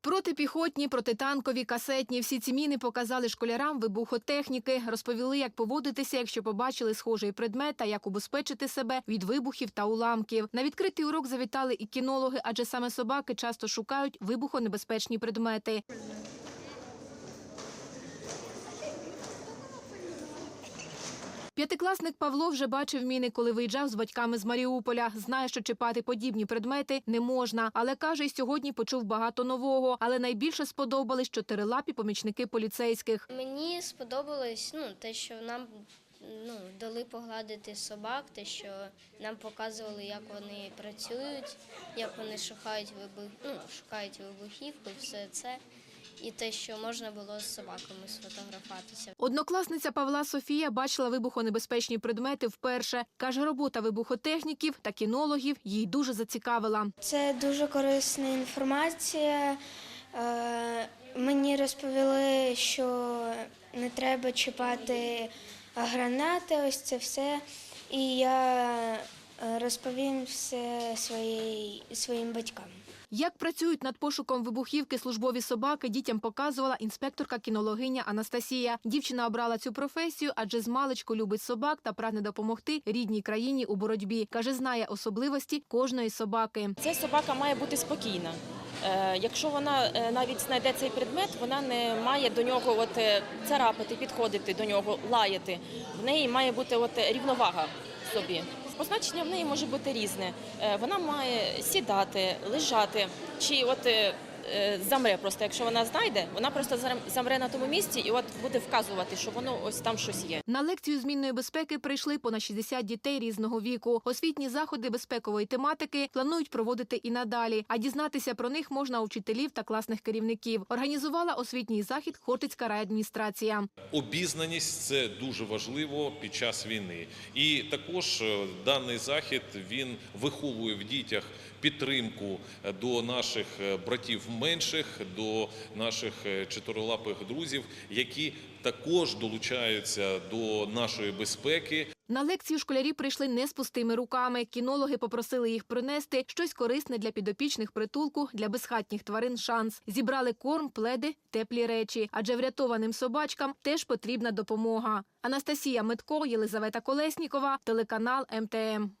Протипіхотні, протитанкові, касетні – всі ці міни показали школярам вибухотехніки, розповіли, як поводитися, якщо побачили схожий предмет та як убезпечити себе від вибухів та уламків. На відкритий урок завітали і кінологи, адже саме собаки часто шукають вибухонебезпечні предмети. П'ятикласник Павло вже бачив міни, коли виїжджав з батьками з Маріуполя. Знає, що чіпати подібні предмети не можна, але каже, сьогодні почув багато нового. Але найбільше сподобались чотирилапі помічники поліцейських. Мені сподобалось ну, те, що нам ну, дали погладити собак, те, що нам показували, як вони працюють, як вони шукають вибух, ну, шукають вибухівку, все це. І те, що можна було з собаками сфотографуватися. Однокласниця Павла Софія бачила вибухонебезпечні предмети вперше. Каже, робота вибухотехніків та кінологів їй дуже зацікавила. Це дуже корисна інформація. Е, Мені розповіли, що не треба чіпати гранати, ось це все. І я розповім все своїй, своїм батькам. Як працюють над пошуком вибухівки службові собаки, дітям показувала інспекторка кінологиня Анастасія. Дівчина обрала цю професію, адже з маличку любить собак та прагне допомогти рідній країні у боротьбі. Каже, знає особливості кожної собаки. Ця собака має бути спокійна. Е, Якщо вона е, навіть знайде цей предмет, вона не має до нього от е, царапати, підходити до нього, лаяти. В неї має бути от рівновага в собі. Позначення в неї може бути різне. Е, Вона має сідати, лежати чи от е, замре просто. Якщо вона знайде, вона просто замре на тому місці і от буде вказувати, що воно ось там щось є. На лекцію змінної безпеки прийшли понад 60 дітей різного віку. Освітні заходи безпекової тематики планують проводити і надалі. А дізнатися про них можна у вчителів та класних керівників. Організувала освітній захід Хортицька райадміністрація. Обізнаність це дуже важливо під час війни, і також е, даний захід він виховує в дітях підтримку е, до наших е, братів менших, до наших е, чотирилапих друзів, які також долучаються до нашої безпеки. На лекцію школярі прийшли не з пустими руками. Кінологи попросили їх принести щось корисне для підопічних притулку для безхатніх тварин. Шанс зібрали корм, пледи, теплі речі. Адже врятованим собачкам теж потрібна допомога. Анастасія Метко, Єлизавета Колеснікова, телеканал МТМ.